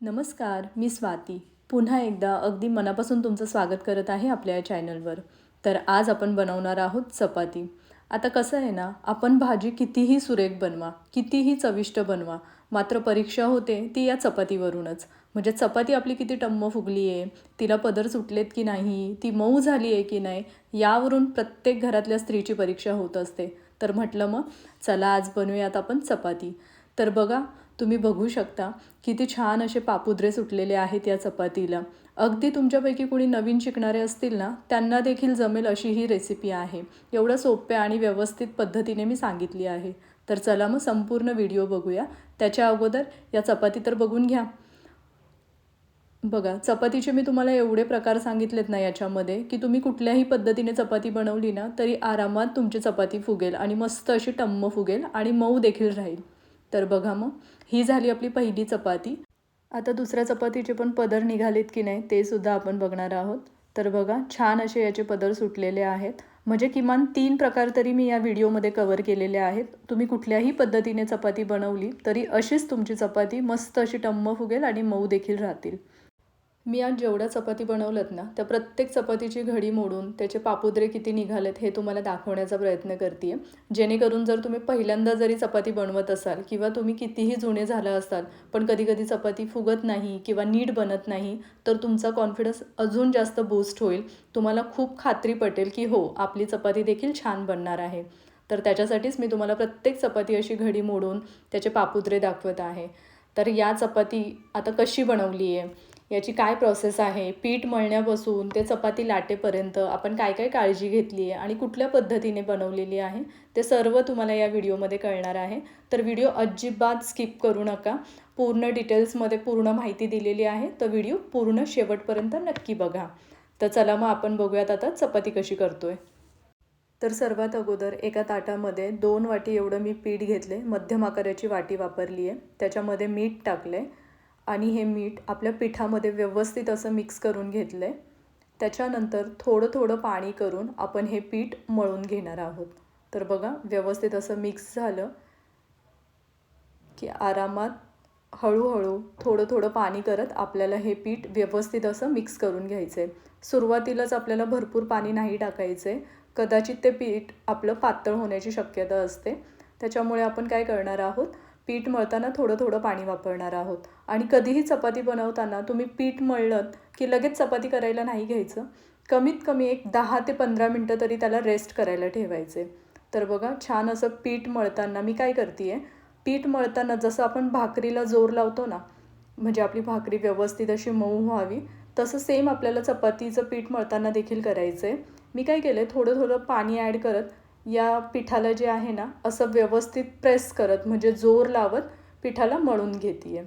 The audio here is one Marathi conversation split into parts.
नमस्कार मी स्वाती. पुन्हा एकदा अगदी मनापासून तुमचं स्वागत करत आहे आपल्या या चॅनलवर. तर आज आपण बनवणार आहोत चपाती. आता कसं आहे ना आपण भाजी कितीही सुरेख बनवा कितीही चविष्ट बनवा मात्र परीक्षा होते ती या चपातीवरूनच. म्हणजे चपाती आपली किती टम्म फुगली आहे तिला पदर सुटलेत की नाही ती मऊ झाली आहे की नाही यावरून प्रत्येक घरातल्या स्त्रीची परीक्षा होत असते. तर म्हटलं मग चला आज बनवूयात आपण चपाती. तर बघा तुम्ही बघू शकता किती छान असे पापुद्रे सुटलेले आहेत या चपातीला. अगदी तुमच्यापैकी कोणी नवीन शिकणारे असतील ना त्यांना देखील जमेल अशी ही रेसिपी आहे. एवढं सोप्या आणि व्यवस्थित पद्धतीने मी सांगितली आहे. तर चला मग संपूर्ण व्हिडिओ बघूया. त्याच्या अगोदर या चपाती तर बघून घ्या. बघा चपातीचे मी तुम्हाला एवढे प्रकार सांगितलेत ना याच्यामध्ये की तुम्ही कुठल्याही पद्धतीने चपाती बनवली ना तरी आरामात तुमची चपाती फुगेल आणि मस्त अशी टम्म फुगेल आणि मऊ देखील राहील. तर बघा मग. ही झाली आपली पहिली चपाती. आता दुसऱ्या चपातीचे पण पदर निघालेत की नाही ते सुद्धा आपण बघणार आहोत. तर बघा छान असे याचे पदर सुटलेले आहेत. म्हणजे किमान तीन प्रकार तरी मी या व्हिडिओमध्ये कवर केलेले आहेत. तुम्ही कुठल्याही पद्धतीने चपाती बनवली तरी अशीच तुमची चपाती मस्त अशी टम्म फुगेल आणि मऊ देखील राहतील. मी आज जेवढ्या चपाती बनवल्यात ना त्या प्रत्येक चपातीची घडी मोडून त्याचे पापुद्रे किती निघालेत हे तुम्हाला दाखवण्याचा प्रयत्न करते जेणेकरून जर तुम्ही पहिल्यांदा जरी चपाती बनवत असाल किंवा तुम्ही कितीही जुने झाला असाल पण कधी कधी चपाती फुगत नाही किंवा नीट बनत नाही तर तुमचा कॉन्फिडन्स अजून जास्त बूस्ट होईल. तुम्हाला खूप खात्री पटेल की हो आपली चपाती देखील छान बनणार आहे. तर त्याच्यासाठीच मी तुम्हाला प्रत्येक चपाती अशी घडी मोडून त्याचे पापुद्रे दाखवत आहे. तर या चपाती आता कशी बनवली आहे याची काय प्रोसेस आहे? पीठ मळण्यापासून ते चपाती लाटेपर्यंत आपण काय काय काळजी घेतली आहे आणि कुठल्या पद्धतीने बनवलेली आहे? ते सर्व तुम्हाला या व्हिडिओमध्ये कळणार आहे. तर व्हिडिओ अजिबात स्किप करू नका. पूर्ण डिटेल्समध्ये पूर्ण माहिती दिलेली आहे. तर व्हिडिओ पूर्ण शेवटपर्यंत नक्की बघा. तर चला मग आपण बघूयात आता चपाती कशी करतो आहे तर सर्वात अगोदर एका ताटामध्ये दोन वाटी एवढं मी पीठ घेतले मध्यम आकाराची वाटी वापरली आहे त्याच्यामध्ये मीठ टाकलं आहे आणि हे मीठ आपल्या पिठामध्ये व्यवस्थित असं मिक्स करून घेतलं आहे त्याच्यानंतर थोडं थोडं पाणी करून आपण हे पीठ मळून घेणार आहोत. तर बघा व्यवस्थित असं मिक्स झालं की आरामात हळूहळू थोडं थोडं पाणी करत आपल्याला हे पीठ व्यवस्थित असं मिक्स करून घ्यायचं आहे सुरुवातीलाच आपल्याला भरपूर पाणी नाही टाकायचं आहे कदाचित ते पीठ आपलं पातळ होण्याची शक्यता असते. त्याच्यामुळे आपण काय करणार आहोत? पीठ मळताना थोडं थोडं पाणी वापरणार आहोत. आणि कधीही चपाती बनवताना तुम्ही पीठ मळलं की लगेच चपाती करायला नाही घ्यायचं. कमीत कमी एक दहा ते पंधरा मिनटं तरी त्याला रेस्ट करायला ठेवायचे. तर बघा छान असं पीठ मळताना मी काय करते आहे पीठ मळताना जसं आपण भाकरीला जोर लावतो ना म्हणजे आपली भाकरी व्यवस्थित अशी मऊ व्हावी तसं सेम आपल्याला चपातीचं पीठ मळताना देखील करायचं आहे मी काय केलं आहे थोडं थोडं पाणी ॲड करत या पिठाला जे आहे ना असं व्यवस्थित प्रेस करत म्हणजे जोर लावत पिठाला मळून घेते आहे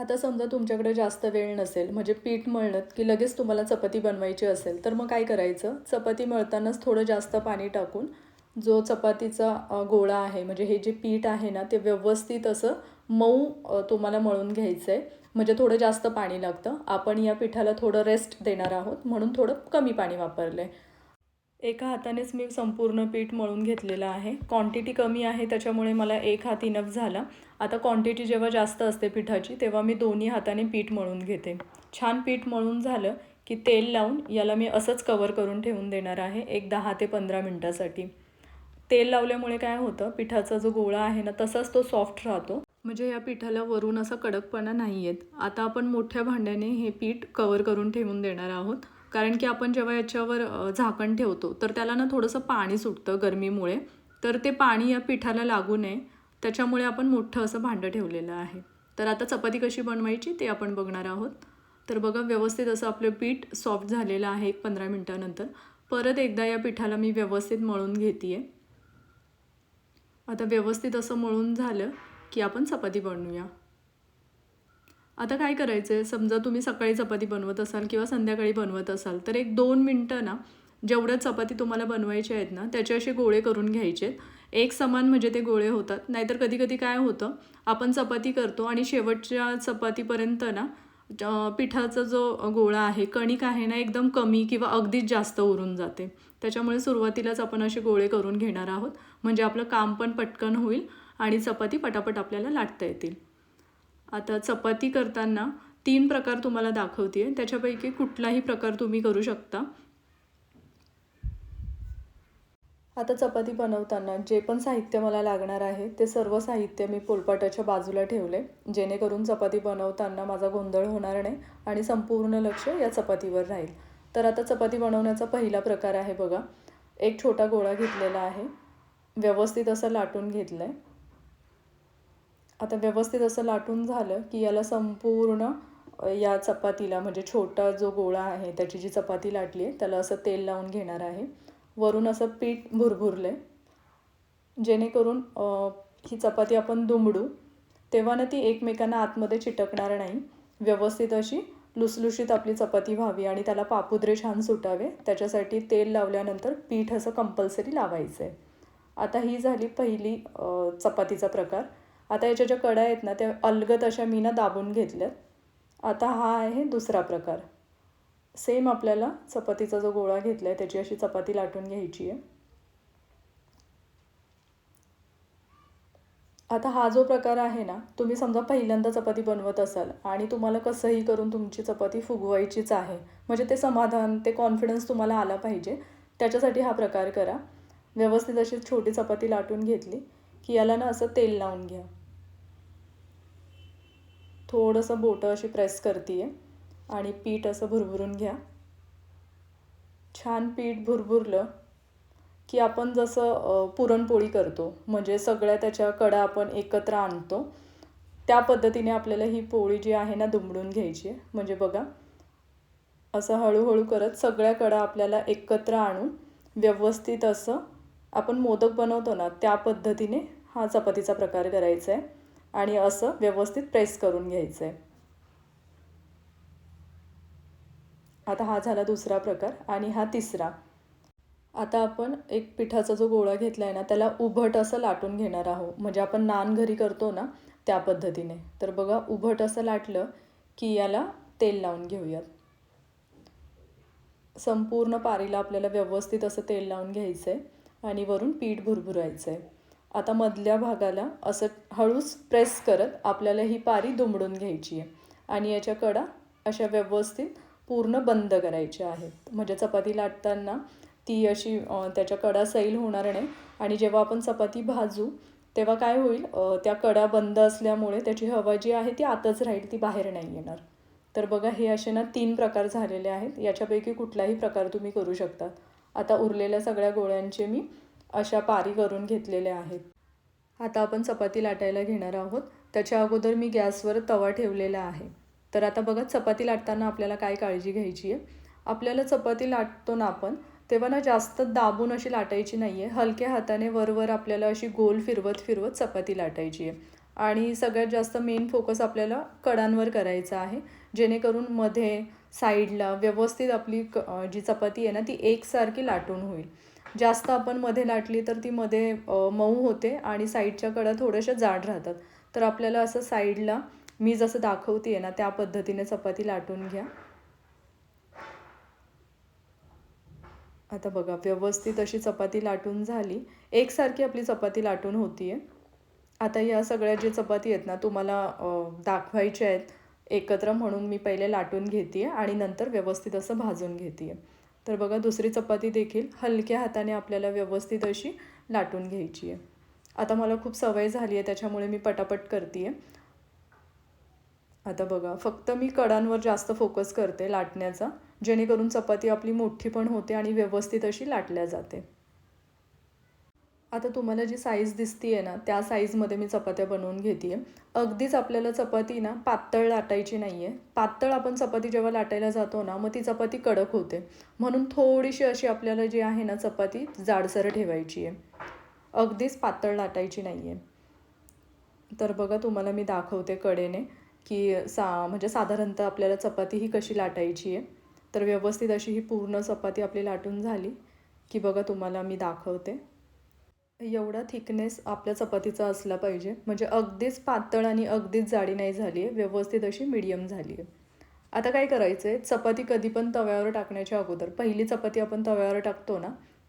आता समजा तुमच्याकडे जास्त वेळ नसेल म्हणजे पीठ मळणत की लगेच तुम्हाला चपाती बनवायची असेल तर मग काय करायचं? चपाती मळतानाच थोडं जास्त पाणी टाकून जो चपातीचा गोळा आहे म्हणजे हे जे पीठ आहे ना ते व्यवस्थित असं मऊ तुम्हाला मळून घ्यायचं आहे म्हणजे थोडं जास्त पाणी लागतं. आपण या पिठाला थोडं रेस्ट देणार आहोत म्हणून थोडं कमी पाणी वापरलं आहे एका हातानेच मी संपूर्ण पीठ मळून घेतलेलं आहे. क्वांटिटी कमी आहे त्याच्यामुळे मला एक हात इनफ झाला. आता क्वांटिटी जेव्हा जास्त असते पिठाची तेव्हा मी दोन्ही हाताने पीठ मळून घेते. छान पीठ मळून झालं की तेल लावून याला मी असंच कवर करून ठेवून देणार आहे एक दहा ते पंधरा मिनटासाठी. तेल लावल्यामुळे काय होतं पिठाचा जो गोळा आहे ना तसाच तो सॉफ्ट राहतो. म्हणजे या पिठाला वरून असा कडकपणा नाही येत आता आपण मोठ्या भांड्याने हे पीठ कवर करून ठेवून देणार आहोत. कारण की आपण जेव्हा याच्यावर झाकण ठेवतो तर त्याला ना थोडंसं पाणी सुटतं गरमीमुळे. तर ते पाणी या पिठाला लागू नये. त्याच्यामुळे आपण मोठं असं भांडं ठेवलेलं आहे. तर आता चपाती कशी बनवायची ते आपण बघणार आहोत. तर बघा व्यवस्थित असं आपलं पीठ सॉफ्ट झालेलं आहे एक पंधरा मिनटानंतर. परत एकदा या पिठाला मी व्यवस्थित मळून घेते आहे आता व्यवस्थित असं मळून झालं की आपण चपाती बनवूया. आता काय करायचं आहे समजा तुम्ही सकाळी चपाती बनवत असाल किंवा संध्याकाळी बनवत असाल तर एक दोन मिनटं ना जेवढ्या चपाती तुम्हाला बनवायच्या आहेत ना त्याचे असे गोळे करून घ्यायचे एक समान म्हणजे ते गोळे होतात. नाहीतर कधी कधी काय होतं आपण चपाती करतो आणि शेवटच्या चपातीपर्यंत ना पिठाचा जो गोळा आहे कणिक आहे ना एकदम कमी किंवा अगदीच जास्त उरून जाते. त्याच्यामुळे सुरुवातीलाच आपण असे गोळे करून घेणार आहोत. म्हणजे आपलं काम पण पटकन होईल आणि चपाती पटापट आपल्याला लाटता येतील. आता चपाती करताना तीन प्रकार तुम्हाला दाखवते त्याच्यापैकी कुठलाही प्रकार तुम्ही करू शकता. आता चपाती बनवताना जे पण साहित्य मला लागणार आहे ते सर्व साहित्य मी पोलपाटाच्या बाजूला ठेवले. जेणेकरून चपाती बनवताना माझा गोंधळ होणार नाही आणि संपूर्ण लक्ष या चपातीवर राहील. तर आता चपाती बनवण्याचा पहिला प्रकार आहे बघा. एक छोटा गोळा घेतलेला आहे. व्यवस्थित असं लाटून घेतलं आहे आता व्यवस्थित असं लाटून झालं की याला संपूर्ण या चपातीला म्हणजे छोटा जो गोळा आहे त्याची जी चपाती लाटली आहे त्याला असं तेल लावून घेणार आहे. वरून असं पीठ भुरभुरलं जेणेकरून ही चपाती आपण दुमडू. तेव्हा ना ती एकमेकांना आतमध्ये चिटकणार नाही. व्यवस्थित अशी लुसलुशीत आपली चपाती व्हावी आणि त्याला पापुद्रे छान सुटावे. त्याच्यासाठी तेल लावल्यानंतर पीठ असं कंपल्सरी लावायचं आहे आता ही झाली पहिली चपातीचा प्रकार. आता याच्या ज्या कड्या आहेत ना त्या अलगत अशा मी ना दाबून घेतल्यात. आता हा आहे दुसरा प्रकार. सेम आपल्याला चपातीचा जो गोळा घेतला आहे त्याची अशी चपाती लाटून घ्यायची आहे. आता हा जो प्रकार आहे ना तुम्ही समजा पहिल्यांदा चपाती बनवत असाल आणि तुम्हाला कसंही करून तुमची चपाती फुगवायचीच आहे म्हणजे ते समाधान ते कॉन्फिडन्स तुम्हाला आला पाहिजे त्याच्यासाठी हा प्रकार करा. व्यवस्थित अशी छोटी चपाती लाटून घेतली की याला ना असं तेल लावून घ्या. थोडंसं बोटं अशी प्रेस करते आहे आणि पीठ असं भुरभुरून घ्या. छान पीठ भुरभुरलं की आपण जसं पुरणपोळी करतो म्हणजे सगळ्या त्याच्या कडा आपण एकत्र आणतो त्या पद्धतीने आपल्याला ही पोळी जी आहे ना दुमडून घ्यायची आहे. म्हणजे बघा असं हळूहळू करत सगळ्या कडा आपल्याला एकत्र आणून व्यवस्थित असं आपण मोदक बनवतो ना त्या पद्धतीने हा चपातीचा प्रकार करायचा आहे. आणि असं व्यवस्थित प्रेस करून घ्यायचं आहे आता हा झाला दुसरा प्रकार आणि हा तिसरा. आता आपण एक पिठाचा जो गोळा घेतला आहे ना त्याला उभट असं लाटून घेणार आहोत. म्हणजे आपण नान घरी करतो ना त्या पद्धतीने. तर बघा उभट असं लाटलं की याला तेल लावून घेऊयात. संपूर्ण पारीला आपल्याला व्यवस्थित असं तेल लावून घ्यायचं आहे आणि वरून पीठ भुरभुरायचं आहे आता मधल्या भागाला असं हळूच प्रेस करत आपल्याला ही पारी दुमडून घ्यायची आहे. आणि याच्या कडा अशा व्यवस्थित पूर्ण बंद करायच्या आहेत. म्हणजे चपाती लाटताना ती अशी त्याच्या कडा सैल होणार नाही. आणि जेव्हा आपण चपाती भाजू तेव्हा काय होईल? त्या कडा बंद असल्यामुळे त्याची हवा जी आहे ती आतच राहील ती बाहेर नाही येणार. तर बघा हे असे ना तीन प्रकार झालेले आहेत. याच्यापैकी कुठलाही प्रकार तुम्ही करू शकता. आता उरलेल्या सगळ्या गोळ्यांचे मी अशा पारी करून घेतलेल्या आहेत. आता आपण चपाती लाटायला घेणार आहोत. त्याच्या अगोदर मी गॅसवर तवा ठेवलेला आहे. तर आता बघा चपाती लाटताना आपल्याला काय काळजी घ्यायची आहे? आपल्याला चपाती लाटतो ना आपण तेव्हा ना जास्त दाबून अशी लाटायची नाही आहे हलक्या हाताने वरवर आपल्याला अशी गोल फिरवत फिरवत चपाती लाटायची आहे. आणि सगळ्यात जास्त मेन फोकस आपल्याला कडांवर करायचा आहे. जेणेकरून मध्ये साईडला व्यवस्थित आपली क जी चपाती आहे ना ती एकसारखी लाटून होईल. जास्त आपण मध्ये लाटली तर ती मध्ये मऊ होते आणि साईडच्या कडा थोड्याशा जाड राहतात. तर आपल्याला असं साईडला मी जसं दाखवते ना त्या पद्धतीने चपाती लाटून घ्या. आता बघा व्यवस्थित अशी चपाती लाटून झाली. एकसारखी आपली चपाती लाटून होती आहे आता या सगळ्या जे चपाती आहेत ना तुम्हाला दाखवायच्या आहेत. एकत्र म्हणून मी पहिले लाटून घेते आणि नंतर व्यवस्थित असं भाजून घेते तर बघा दुसरी चपाती देखील हलक्या हाताने आपल्याला व्यवस्थित अशी लाटून घ्यायची आहे. आता मला खूप सवय झाली आहे त्याच्यामुळे मी पटापट करते आहे आता बघा फक्त मी कडांवर जास्त फोकस करते लाटण्याचा जेणेकरून चपाती आपली मोठी पण होते आणि व्यवस्थित अशी लाटल्या जाते. आता तुम्हाला जी साईज दिसती आहे ना त्या साईजमध्ये मी चपात्या बनवून घेते आहे अगदीच आपल्याला चपाती ना पातळ लाटायची नाही आहे पातळ आपण चपाती जेव्हा लाटायला जातो ना मग ती चपाती कडक होते. म्हणून थोडीशी अशी आपल्याला जी आहे ना चपाती जाडसर ठेवायची आहे. अगदीच पातळ लाटायची नाही आहे तर बघा तुम्हाला मी दाखवते कडेने की सा म्हणजे साधारणतः आपल्याला चपाती ही कशी लाटायची आहे. तर व्यवस्थित अशी ही पूर्ण चपाती आपली लाटून झाली. की बघा तुम्हाला मी दाखवते. एवढा थिकनेस आपल्या चपातीचा असला पाहिजे. म्हणजे अगदीच पातळ आणि अगदीच जाडी नाही झाली आहे व्यवस्थित अशी मिडियम झाली आहे आता काय करायचं आहे चपाती कधी पण तव्यावर टाकण्याच्या अगोदर पहिली चपाती आपण तव्यावर टाकतो ना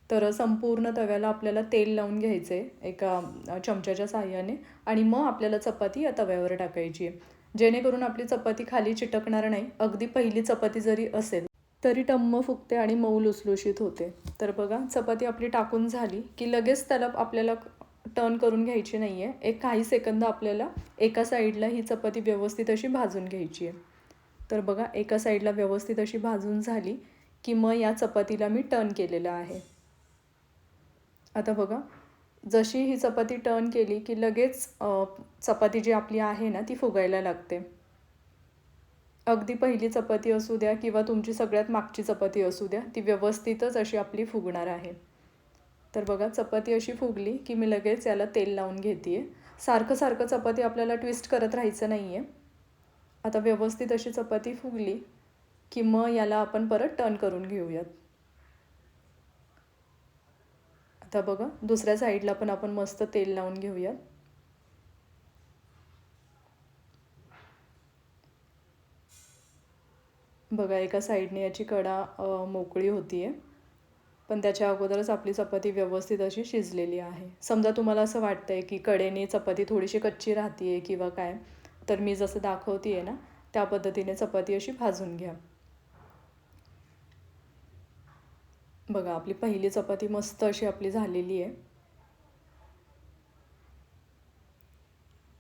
तर संपूर्ण तव्याला आपल्याला तेल लावून घ्यायचं आहे एका चमच्याच्या साह्याने आणि मग आपल्याला चपाती या तव्यावर टाकायची आहे जेणेकरून आपली चपाती खाली चिटकणार नाही. अगदी पहिली चपाती जरी असेल तरी टम्म फुगते आणि मऊ लुसलुशीत होते. तर बघा चपाती आपली टाकून झाली की लगेच त्याला आपल्याला टर्न करून घ्यायची नाही आहे एक काही सेकंद आपल्याला एका साईडला ही चपाती व्यवस्थित अशी भाजून घ्यायची आहे. तर बघा एका साईडला व्यवस्थित अशी भाजून झाली की मग या चपातीला मी टर्न केलेलं आहे. आता बघा जशी ही चपाती टर्न केली की लगेच चपाती जी आपली आहे ना ती फुगायला लागते. अगदी पहिली चपाती असू द्या किंवा तुमची सगळ्यात मागची चपाती असू द्या ती व्यवस्थितच अशी आपली फुगणार आहे. तर बघा चपाती अशी फुगली की मी लगेच याला तेल लावून घेते सारखं सारखं चपाती आपल्याला ट्विस्ट करत राहायचं नाही आहे आता व्यवस्थित अशी चपाती फुगली की मग याला आपण परत टर्न करून घेऊयात. आता बघा दुसऱ्या साईडला पण आपण मस्त तेल लावून घेऊयात. बघा एका साईडने याची कडा मोकळी होती आहे पण त्याच्या अगोदरच आपली चपाती व्यवस्थित अशी शिजलेली आहे. समजा तुम्हाला असं वाटतं आहे की कडेने चपाती थोडीशी कच्ची राहते आहे किंवा काय तर मी जसं दाखवते आहे ना त्या पद्धतीने चपाती अशी भाजून घ्या. बघा आपली पहिली चपाती मस्त अशी आपली झालेली आहे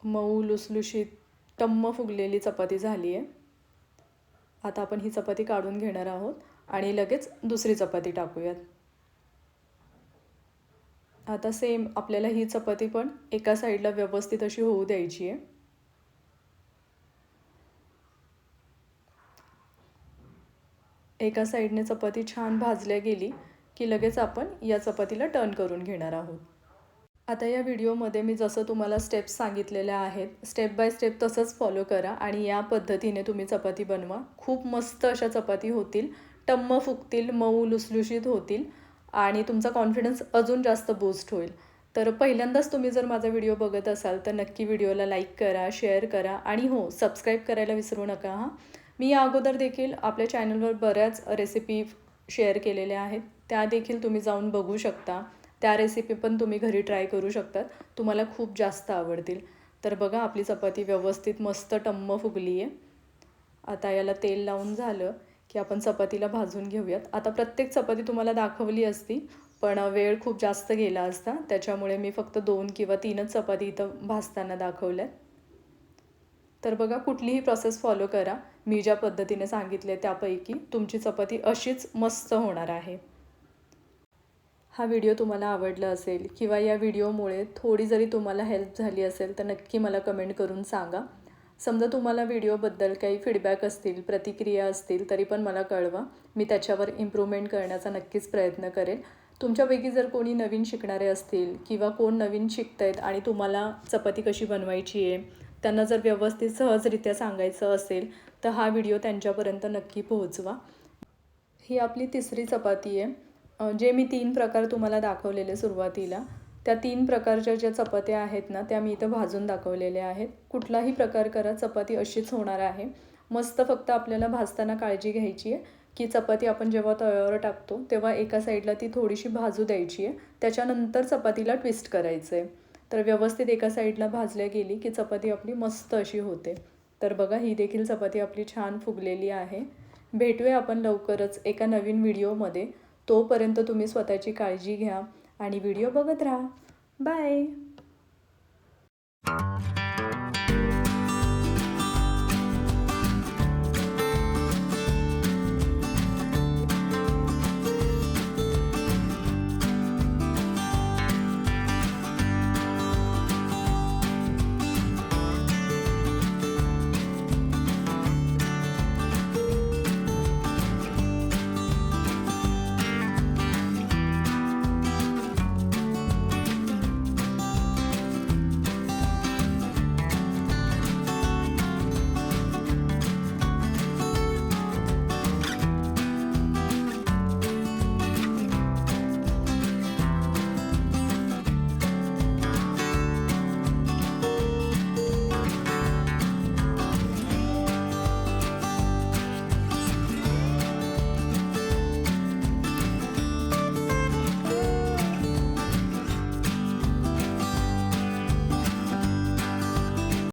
मऊ लुसलुशीत टम्म फुगलेली चपाती झाली आहे आता आपण ही चपाती काढून घेणार आहोत आणि लगेच दुसरी चपाती टाकूयात. आता सेम आपल्याला ही चपाती पण एका साईडला व्यवस्थित अशी होऊ द्यायची आहे. एका साईडने चपाती छान भाजल्या गेली की लगेच आपण या चपातीला टर्न करून घेणार आहोत. आता या व्हिडिओमध्ये मी जसं तुम्हाला स्टेप्स सांगितलेल्या आहेत स्टेप बाय स्टेप तसंच फॉलो करा आणि या पद्धतीने तुम्ही चपाती बनवा. खूप मस्त अशा चपाती होतील टम्म फुगतील मऊ लुसलुशीत होतील आणि तुमचा कॉन्फिडन्स अजून जास्त बूस्ट होईल. तर पहिल्यांदाच तुम्ही जर माझा व्हिडिओ बघत असाल तर नक्की व्हिडिओला लाईक करा शेअर करा आणि हो सबस्क्राईब करायला विसरू नका हां. मी या अगोदर देखील आपल्या चॅनलवर बऱ्याच रेसिपी शेअर केलेल्या आहेत त्या देखील तुम्ही जाऊन बघू शकता. त्या रेसिपी पण तुम्ही घरी ट्राय करू शकतात. तुम्हाला खूप जास्त आवडतील. तर बघा आपली चपाती व्यवस्थित मस्त टम्म फुगली आहे आता याला तेल लावून झालं की आपण चपातीला भाजून घेऊयात. आता प्रत्येक चपाती तुम्हाला दाखवली असती पण वेळ खूप जास्त गेला असता त्याच्यामुळे मी फक्त दोन किंवा तीनच चपाती इथं भाजताना दाखवल्यात. तर बघा कुठलीही प्रोसेस फॉलो करा. मी ज्या पद्धतीने सांगितले त्यापैकी तुमची चपाती अशीच मस्त होणार आहे. हा व्हिडिओ तुम्हाला आवडला असेल किंवा या व्हिडिओमुळे थोडी जरी तुम्हाला हेल्प झाली असेल तर नक्की मला कमेंट करून सांगा. समजा तुम्हाला व्हिडिओबद्दल काही फीडबॅक असतील प्रतिक्रिया असतील तरी पण मला कळवा. मी त्याच्यावर इम्प्रूव्हमेंट करण्याचा नक्कीच प्रयत्न करेल. तुमच्यापैकी जर कोणी नवीन शिकणारे असतील किंवा कोण नवीन शिकत आहेत आणि तुम्हाला चपाती कशी बनवायची आहे त्यांना जर व्यवस्थित सहजरित्या सांगायचं असेल तर हा व्हिडिओ त्यांच्यापर्यंत नक्की पोहोचवा. ही आपली तिसरी चपाती आहे. जे मी तीन प्रकार तुम्हाला दाखवलेले सुरुवातीला त्या तीन प्रकारच्या ज्या चपात्या आहेत ना त्या मी इथं भाजून दाखवलेल्या आहेत. कुठलाही प्रकार करा चपाती अशीच होणार आहे. मस्त फक्त आपल्याला भाजताना काळजी घ्यायची आहे की चपाती आपण जेव्हा तव्यावर टाकतो तेव्हा एका साईडला ती थोडीशी भाजू द्यायची आहे. त्याच्यानंतर चपातीला ट्विस्ट करायचं आहे. तर व्यवस्थित एका साईडला भाजल्या गेली की चपाती आपली मस्त अशी होते. तर बघा ही देखील चपाती आपली छान फुगलेली आहे. भेटूया आपण लवकरच एका नवीन व्हिडिओमध्ये. तोपर्यंत तुम्ही स्वतःची काळजी घ्या आणि व्हिडिओ बघत राहा. बाय.